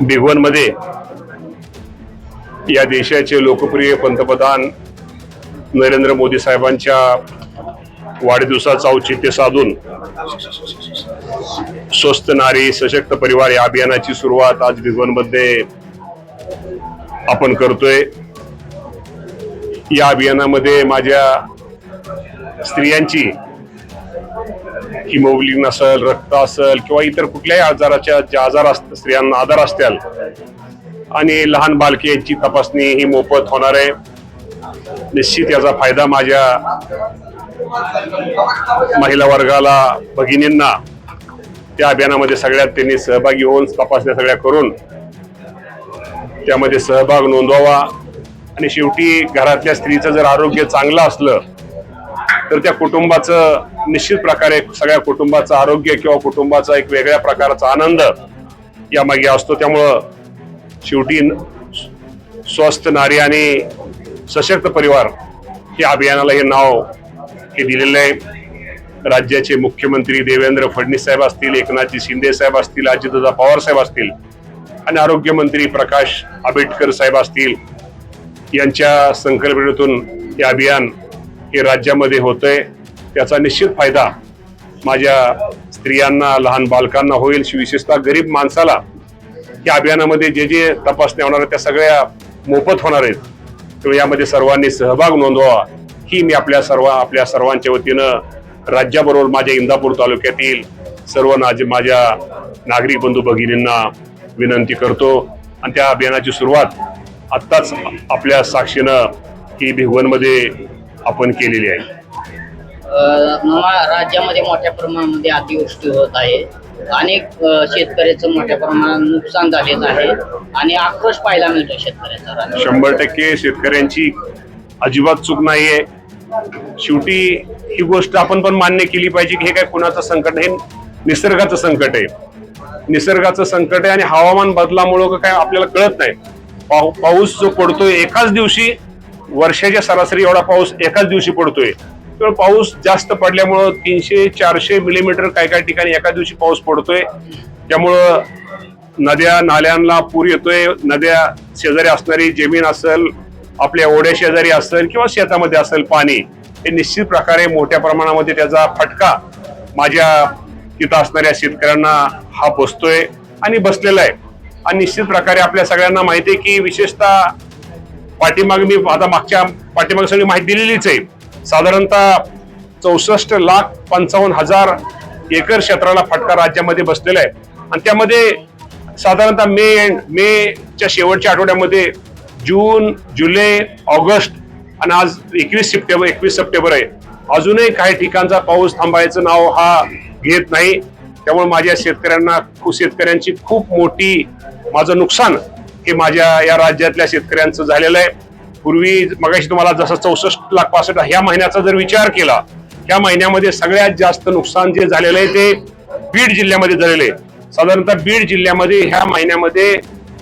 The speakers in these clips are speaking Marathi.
भिगवणमध्ये या देशाचे लोकप्रिय पंतप्रधान नरेंद्र मोदी साहेबांच्या वाढदिवसाचं औचित्य साधून स्वस्त नारी सशक्त परिवार या अभियानाची सुरुवात आज भिगवणमध्ये आपण करतोय. या अभियानामध्ये माझ्या स्त्रियांची हिमोग्लिन असेल रक्त असेल किंवा इतर कुठल्याही आजाराच्या जे आजार असत स्त्रियांना आजार असतील. आणि लहान बालके यांची तपासणी ही मोफत होणार आहे. निश्चित याचा फायदा माझ्या महिला वर्गाला भगिनींना त्या अभियानामध्ये सगळ्यात त्यांनी सहभागी होऊन तपासण्या सगळ्या करून त्यामध्ये सहभाग नोंदवावा. आणि शेवटी घरातल्या स्त्रीचं जर आरोग्य चांगलं असलं तर त्या कुटुंबाचं निश्चित प्रकारे सगळ्या कुटुंबाचं आरोग्य किंवा कुटुंबाचा एक वेगळ्या प्रकारचा आनंद यामागे असतो. त्यामुळं शेवटी स्वस्थ नारी आणि सशक्त परिवार या अभियानाला हे नाव हे दिलेलं आहे. राज्याचे मुख्यमंत्री देवेंद्र फडणवीस साहेब असतील एकनाथजी शिंदे साहेब असतील अजितदादा पवार साहेब असतील आणि आरोग्यमंत्री प्रकाश आंबेडकर साहेब असतील यांच्या संकल्पनेतून हे अभियान हे राज्यामध्ये होतंय त्याचा निश्चित फायदा माझ्या स्त्रियांना लहान बालकांना होईल. विशेषतः गरीब माणसाला या अभियानामध्ये जे जे तपासण्या होणार आहेत त्या सगळ्या मोफत होणार आहेत. त्यामुळे यामध्ये सर्वांनी सहभाग नोंदवावा. ही मी आपल्या सर्व आपल्या सर्वांच्या वतीनं राज्याबरोबर माझ्या इंदापूर तालुक्यातील सर्व नाज माझ्या नागरिक बंधू भगिनींना विनंती करतो. आणि त्या अभियानाची सुरुवात आत्ताच आपल्या साक्षीनं ही भिगवणमध्ये आपण केलेली आहे? राज्यामध्ये मोठ्या प्रमाणामध्ये अतिवृष्टी होत आहे. अनेक शेतकऱ्याचं मोठ्या प्रमाणात नुकसान झालेलं आहे. आणि आक्रोश पाहायला मिळतो शेतकऱ्याचा. शंभर टक्के शेतकऱ्यांची अजिबात चूक नाहीये. शेवटी ही गोष्ट आपण पण मान्य केली पाहिजे की हे काय कुणाचं संकट आहे? निसर्गाचं संकट आहे. निसर्गाचं संकट आहे आणि हवामान बदलामुळं काय आपल्याला कळत नाही. पाऊ पाऊस जो पडतोय एकाच दिवशी वर्षाच्या सरासरी एवढा पाऊस एकाच दिवशी पडतोय. तर पाऊस जास्त पडल्यामुळं तीनशे चारशे मिलीमीटर काय काय ठिकाणी एका दिवशी पाऊस पडतोय. त्यामुळं नद्या नाल्यांना पूर येतोय. नद्या शेजारी असणारी जमीन असेल आपल्या ओढ्या शेजारी असेल किंवा शेतामध्ये असेल पाणी हे निश्चित प्रकारे मोठ्या प्रमाणामध्ये त्याचा फटका माझ्या तिथं असणाऱ्या शेतकऱ्यांना हा बसतोय आणि बसलेला आहे. आणि निश्चित प्रकारे आपल्या सगळ्यांना माहिती आहे की विशेषतः पाठीमाग मी आता मागच्या पाठीमाग सगळी माहिती दिलेलीच आहे. साधारणतः चौसष्ट लाख पंचावन्न हजार एकर क्षेत्राला फटका राज्यामध्ये बसलेला आहे. आणि त्यामध्ये साधारणतः मे एंड मेच्या शेवटच्या आठवड्यामध्ये जून जुलै ऑगस्ट आणि आज एकवीस सप्टेंबर एकवीस सप्टेंबर आहे. अजूनही काही ठिकाणचा पाऊस थांबायचं नाव हा घेत नाही. त्यामुळे माझ्या शेतकऱ्यांना खूप शेतकऱ्यांची खूप मोठी माझं नुकसान हे माझ्या या राज्यातल्या शेतकऱ्यांचं झालेलं आहे. पूर्वी मगाशी तुम्हाला जसं चौसष्ट लाख पासष्ट ह्या महिन्याचा जर विचार केला ह्या महिन्यामध्ये सगळ्यात जास्त नुकसान जे झालेलं आहे ते बीड जिल्ह्यामध्ये झालेलं आहे. साधारणतः बीड जिल्ह्यामध्ये ह्या महिन्यामध्ये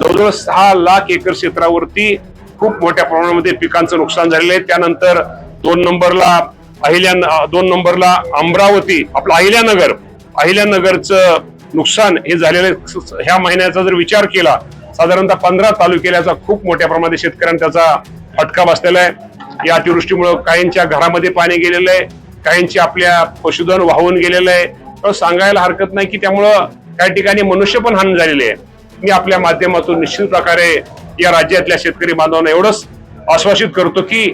जवळजवळ सहा लाख एकर क्षेत्रावरती खूप मोठ्या प्रमाणामध्ये पिकांचं नुकसान झालेलं आहे. त्यानंतर दोन नंबरला अहिल्या दोन नंबरला अमरावती आपलं अहिल्यानगर अहिल्यानगरचं नुकसान हे झालेलं आहे. ह्या महिन्याचा जर विचार केला साधारणतः पंधरा तालुक्याचा खूप मोठ्या प्रमाणात शेतकऱ्यांना त्याचा फटका बसलेला आहे. या अतिवृष्टीमुळे काहींच्या घरामध्ये पाणी गेलेलं आहे काहींची आपल्या पशुधन वाहून गेलेलं आहे. तर सांगायला हरकत नाही की त्यामुळं काही ठिकाणी मनुष्य पण हानी झालेले आहे. मी आपल्या माध्यमातून निश्चित प्रकारे या राज्यातल्या शेतकरी बांधवांना एवढंच आश्वासित करतो की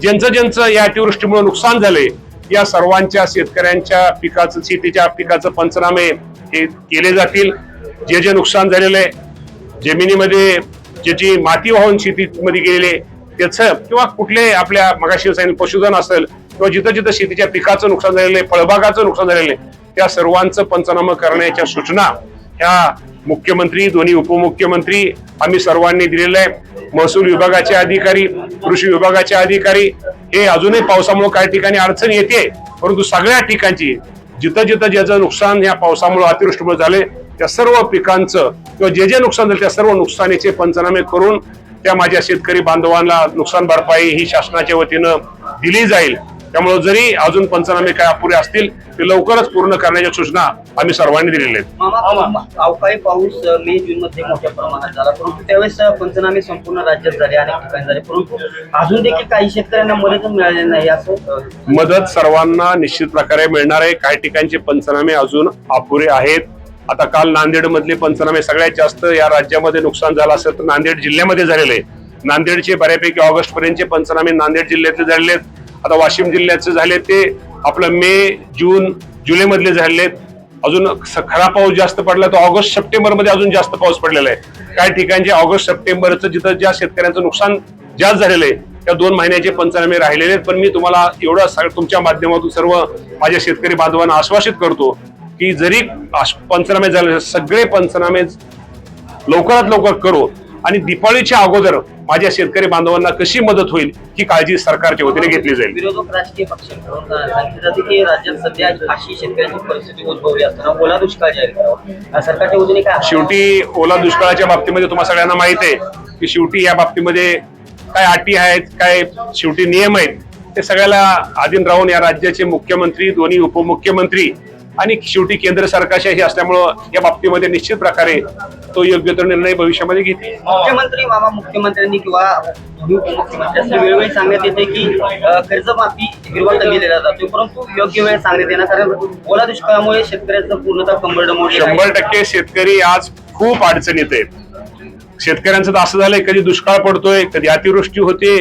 ज्यांचं ज्यांचं या अतिवृष्टीमुळे नुकसान झाले या सर्वांच्या शेतकऱ्यांच्या पिकाचं शेतीच्या पिकाचं पंचनामे हे केले जातील. जे जे नुकसान झालेलं आहे जमिनीमध्ये ज्याची माती वाहून शेतीमध्ये गेलेले त्याचं किंवा कुठले आपल्या मगाशी सांगितलं पशुधन असेल किंवा जिथं जिथं शेतीच्या पिकाचं नुकसान झालेलं आहे फळबागाचं नुकसान झालेलं आहे त्या सर्वांचं पंचनामा करण्याच्या सूचना ह्या मुख्यमंत्री दोन्ही उपमुख्यमंत्री आम्ही सर्वांनी दिलेलं आहे महसूल विभागाचे अधिकारी कृषी विभागाचे अधिकारी हे अजूनही पावसामुळे काही ठिकाणी अडचण येते परंतु सगळ्या ठिकाणची जिथं जिथं ज्याचं नुकसान या पावसामुळे अतिवृष्टीमुळे झाले त्या सर्व पिकांचं किंवा जे जे नुकसान झाले त्या सर्व नुकसानीचे पंचनामे करून त्या माझ्या शेतकरी बांधवांना नुकसान भरपाई ही शासनाच्या वतीनं दिली जाईल. त्यामुळे जरी अजून पंचनामे काय अपुरे असतील ते लवकरच पूर्ण करण्याच्या सूचना आम्ही सर्वांनी दिलेल्या आहेत. अवकाळी पाऊस मे जून मध्ये मोठ्या प्रमाणात झाला. परंतु त्यावेळेस पंचनामे संपूर्ण राज्यात झाले अनेक ठिकाणी झाले. परंतु अजून देखील काही शेतकऱ्यांना मदत मिळालेली नाही असं मदत सर्वांना निश्चित प्रकारे मिळणार आहे. काही ठिकाणचे पंचनामे अजून अपुरे आहेत. आता काल नांदेडमधले पंचनामे सगळ्यात जास्त या राज्यामध्ये नुकसान झालं असेल तर नांदेड जिल्ह्यामध्ये झालेले आहे नांदेडचे बऱ्यापैकी ऑगस्ट पर्यंतचे पंचनामे नांदेड जिल्ह्यातले झालेले आहेत. आता वाशिम जिल्ह्याचे झाले ते आपलं मे जून जुलैमधले झालेले आहेत. अजून स- खरा पाऊस जास्त पडला तर ऑगस्ट सप्टेंबरमध्ये अजून जास्त पाऊस पडलेला आहे. काही ठिकाणचे ऑगस्ट सप्टेंबरचं जिथं ज्या शेतकऱ्यांचं नुकसान जास्त झालेलं आहे त्या दोन महिन्याचे पंचनामे राहिलेले आहेत. पण मी तुम्हाला एवढं तुमच्या माध्यमातून सर्व माझ्या शेतकरी बांधवांना आश्वासित करतो की जरी पंचनामे झाले सगळे पंचनामे लवकरात लवकर करू. आणि दिपाळीच्या अगोदर माझ्या शेतकरी बांधवांना कशी मदत होईल ही काळजी सरकारच्या वतीने घेतली जाईल. विरोधक राजकीय की राज्यात सध्या अशी शेतकऱ्यांची परिस्थिती उद्भवली असताना ओला दुष्काळ जाहीर करावा. सरकारच्या वतीने काय शेवटी ओला दुष्काळाच्या बाबतीमध्ये तुम्हाला सगळ्यांना माहीत आहे की शेवटी या बाबतीमध्ये काय अटी आहेत काय शेवटी नियम आहेत ते सगळ्याला अधीन राहून या राज्याचे मुख्यमंत्री दोन्ही उपमुख्यमंत्री आणि शेवटी केंद्र सरकारच्या हे असल्यामुळं या बाबतीमध्ये निश्चित प्रकारे तो योग्य तो निर्णय भविष्यामध्ये घेतील. मुख्यमंत्री मामा मुख्यमंत्र्यांनी किंवा उपमुख्यमंत्र्यांनी वेळोवेळी सांगण्यात येते की कर्जमाफी हिरवा दिलेला जातो परंतु योग्य वेळ सांगण्यात येणार कारण ओला दुष्काळामुळे शेतकऱ्याचं पूर्णतः कंबरड मोडले शंभर टक्के शेतकरी आज खूप अडचणीत आहेत शेतकऱ्यांचं तर असं झालंय कधी दुष्काळ पडतोय कधी अतिवृष्टी होते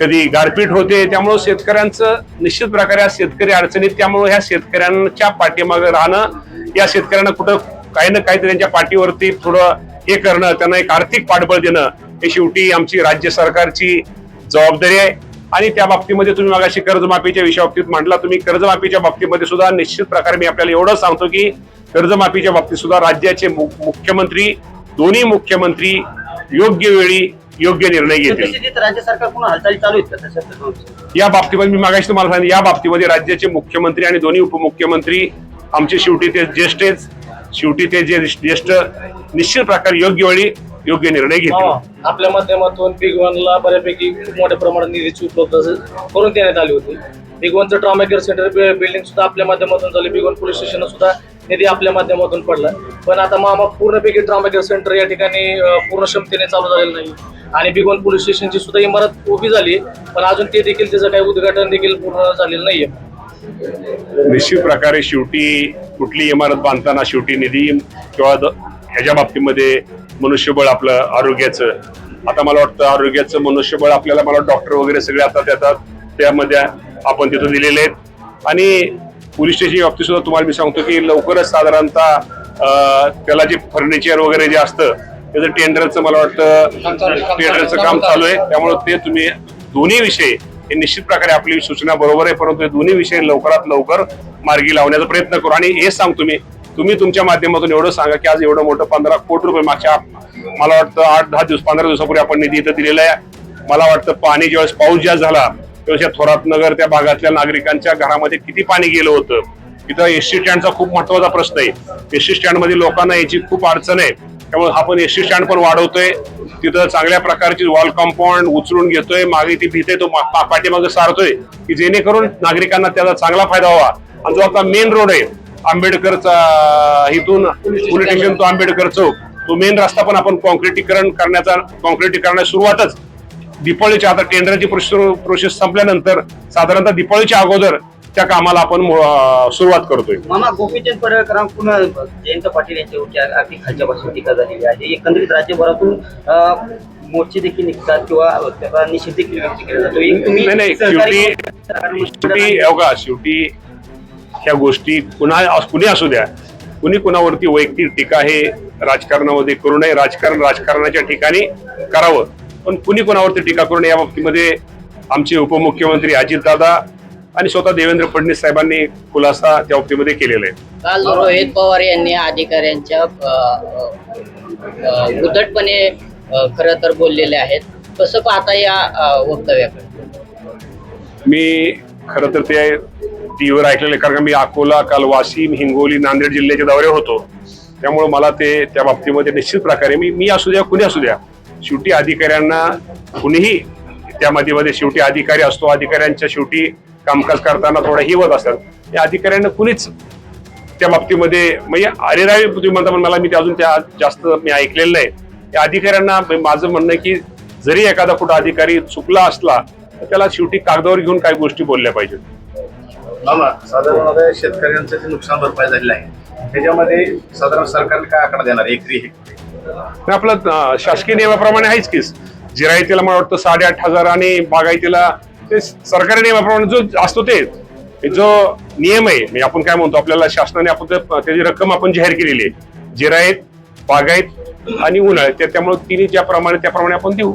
कधी गारपीट होते त्यामुळं शेतकऱ्यांचं निश्चित प्रकारे आज शेतकरी अडचणीत त्यामुळं ह्या शेतकऱ्यांच्या पाठीमागे राहणं या शेतकऱ्यांना कुठं काही ना काहीतरी त्यांच्या पाठीवरती थोडं हे करणं त्यांना एक आर्थिक पाठबळ देणं हे शेवटी आमची राज्य सरकारची जबाबदारी आहे. आणि त्या बाबतीमध्ये तुम्ही मागाशी कर्जमाफीच्या विषयाबाबतीत मांडला तुम्ही कर्जमाफीच्या बाबतीमध्ये सुद्धा निश्चित प्रकारे मी आपल्याला एवढं सांगतो की कर्जमाफीच्या बाबतीत सुद्धा राज्याचे मुख्यमंत्री दोन्ही मुख्यमंत्री योग्य वेळी योग्य निर्णय घेतील. राज्य सरकार पुन्हा हालचाली चालू आहेत का तशा या बाबतीमध्ये मी मागाशी तुम्हाला सांगितलं या बाबतीमध्ये राज्याचे मुख्यमंत्री आणि दोन्ही उपमुख्यमंत्री आमचे शेवटी ते ज्येष्ठ आहेत शेवटी ते जे ज्येष्ठ निश्चित प्रकारे योग्य वेळी योग्य निर्णय घेतील. हा, आपल्या माध्यमातून बिग वनला बऱ्यापैकी खूप मोठ्या प्रमाणात निधीची उपलब्ध करून देण्यात आली होती. बिग वनचं ट्रॉमा केअर सेंटर बिल्डिंग सुद्धा आपल्या माध्यमातून झाली. बिग वन पोलीस स्टेशन सुद्धा निधी आपल्या माध्यमातून पडला. पण आता मामा पूर्णपैकी ट्रॉमा केअर सेंटर या ठिकाणी पूर्ण क्षमतेने चालू झालेलं नाही. आणि बिगोन पोलीस स्टेशनची सुद्धा इमारत उभी झाली पण अजून ते देखील त्याचं काही उद्घाटन देखील पूर्ण झालेलं नाहीये. निश्चित प्रकारे शेवटी कुठली इमारत बांधताना शेवटी निधी किंवा द- ह्याच्या बाबतीमध्ये मनुष्यबळ आपलं आरोग्याचं. आता मला वाटतं आरोग्याचं मनुष्यबळ आपल्याला मला डॉक्टर वगैरे सगळे आता त्यात त्यामध्ये आपण तिथं दिलेले आहेत. आणि पोलीस स्टेशनच्या बाबतीत सुद्धा तुम्हाला मी सांगतो की लवकरच साधारणतः त्याला जे फर्निचर वगैरे जे असतं त्याचं टेंडरचं मला वाटतं टेंडरचं काम चालू आहे. त्यामुळे ते तुम्ही दोन्ही विषय हे निश्चित प्रकारे आपली सूचना बरोबर आहे परंतु हे दोन्ही विषय लवकरात लवकर मार्गी लावण्याचा प्रयत्न करू. आणि हे सांगतो मी तुम्ही तुमच्या माध्यमातून एवढं सांगा की आज एवढं मोठं पंधरा कोटी रुपये मागच्या मला वाटतं आठ दहा दिवस पंधरा दिवसापूर्वी आपण निधी इथं दिलेला आहे. मला वाटतं पाणी ज्यावेळेस पाऊस ज्या झाला त्यावेळेस थोरात नगर त्या भागातल्या नागरिकांच्या घरामध्ये किती पाणी गेलं होतं? तिथं एसटी स्टँडचा खूप महत्त्वाचा प्रश्न आहे. एसटी स्टँडमध्ये लोकांना याची खूप अडचण आहे. त्यामुळे आपण एसटी स्टँड पण वाढवतोय. तिथं चांगल्या प्रकारची वॉल कंपाऊंड उचलून घेतोय. मागे ती भीते तो पाठीमागे सारतोय की जेणेकरून नागरिकांना त्याचा चांगला फायदा व्हावा. आणि जो आपला मेन रोड आहे आंबेडकरचा इथून पोलीस स्टेशन तो आंबेडकर चौक. तो मेन रस्ता पण आपण कॉन्क्रिटीकरण करण्याचा कॉन्क्रिटीकरणाची सुरुवातच दिपाळीच्या आता टेंडरची प्रोसेस संपल्यानंतर साधारणतः दिपाळीच्या अगोदर त्या कामाला आपण सुरुवात करतोय. मामा गोपीचंद पडळकरांकडून जयंत पाटील यांच्यावरती अगदी खालच्या पासून टीका झालेली आहे. एकंदरीत राज्यभरातून मोर्चे देखील निघतात किंवा त्याचा निषेध देखील व्यक्त केला जातो. नाही शेवटी शेवटी अवघा शेवटी ह्या गोष्टी कुणा कुणी असू द्या. कुणी कुणावरती वैयक्तिक टीका हे राजकारणामध्ये करू नये. राजकारण राजकारणाच्या ठिकाणी करावं. पण कुणी कुणावरती टीका करू नये या बाबतीमध्ये आमचे उपमुख्यमंत्री अजितदादा आणि स्वतः देवेंद्र फडणवीस साहेबांनी खुलासा त्या बाबतीमध्ये केलेला आहे. काल रोहित पवार यांनी अधिकाऱ्यांच्या उद्धटपणे खरं तर बोललेले आहेत. कसं पाहता या वक्तव्याकडे. मी खरं तर ते टीव्हीवर ऐकलेले कारण मी अकोला काल वाशिम हिंगोली नांदेड जिल्ह्याच्या दौऱ्यावर होतो. त्यामुळे मला ते त्या बाबतीमध्ये निश्चित प्रकारे मी मी असू द्या कुणी असू द्या शेवटी अधिकाऱ्यांना कुणीही त्यामध्ये मध्ये शेवटी अधिकारी असतो अधिकाऱ्यांच्या शेवटी कामकाज करताना थोडा हिवत असतात या अधिकाऱ्यांना कुणीच त्या बाबतीमध्ये म्हणजे अरेरावी तुम्ही म्हणता पण मला मी ते अजून त्या जास्त मी ऐकलेलं नाही. त्या अधिकाऱ्यांना म्हणजे माझं म्हणणं आहे की जरी एखादा कुठं अधिकारी चुकला असला तर त्याला शेवटी कागदावर घेऊन काही गोष्टी बोलल्या पाहिजेत. साधारण शेतकऱ्यांचं जे नुकसान भरपाई झालेलं आहे त्याच्यामध्ये साधारण सरकारने काय आकडा देणार एकरी हेक्टरी आणि आपलं शासकीय नियमाप्रमाणे आहेच कीच जिरायतीला मला वाटतं साडेआठ हजार आणि बागायतीला ते सरकारी नियमाप्रमाणे जो असतो ते जो नियम आहे म्हणजे आपण काय म्हणतो आपल्याला शासनाने आपण त्याची रक्कम आपण जाहीर केलेली आहे. जिरायत बागायत आणि उन्हाळ्यात त्यामुळे तिन्ही ज्याप्रमाणे त्याप्रमाणे आपण देऊ.